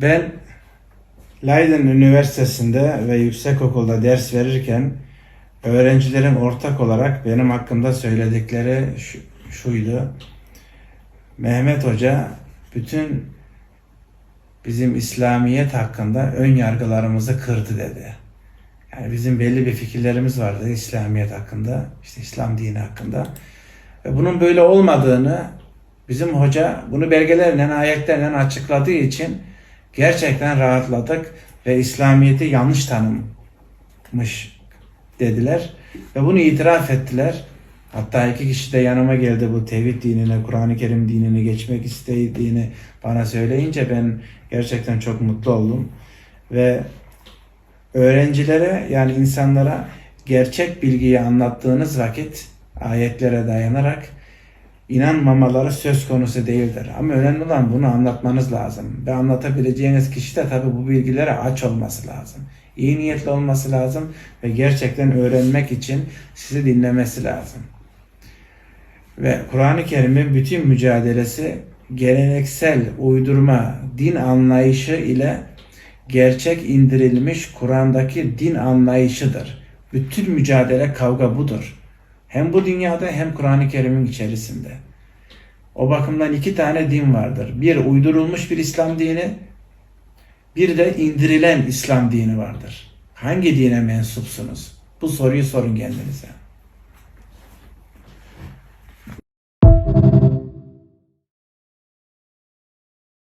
Ben Leiden Üniversitesi'nde ve yüksekokulda ders verirken öğrencilerin ortak olarak benim hakkımda söyledikleri şu, şuydu. Mehmet Hoca bütün bizim İslamiyet hakkında ön yargılarımızı kırdı dedi. Yani bizim belli bir fikirlerimiz vardı İslamiyet hakkında, işte İslam dini hakkında. Ve bunun böyle olmadığını bizim hoca bunu belgelerle, ayetlerle açıkladığı için gerçekten rahatladık ve İslamiyet'i yanlış tanımış dediler. Ve bunu itiraf ettiler. Hatta iki kişi de yanıma geldi bu tevhid dinine, Kur'an-ı Kerim dinini geçmek istediğini bana söyleyince ben gerçekten çok mutlu oldum. Ve öğrencilere yani insanlara gerçek bilgiyi anlattığınız vakit ayetlere dayanarak inanmamaları söz konusu değildir. Ama önemli olan bunu anlatmanız lazım. Ve anlatabileceğiniz kişi de tabii bu bilgilere aç olması lazım. İyi niyetli olması lazım ve gerçekten öğrenmek için sizi dinlemesi lazım. Ve Kur'an-ı Kerim'in bütün mücadelesi geleneksel uydurma din anlayışı ile gerçek indirilmiş Kur'an'daki din anlayışıdır. Bütün mücadele kavga budur. Hem bu dünyada hem Kur'an-ı Kerim'in içerisinde. O bakımdan iki tane din vardır. Bir uydurulmuş bir İslam dini, bir de indirilen İslam dini vardır. Hangi dine mensupsunuz? Bu soruyu sorun kendinize.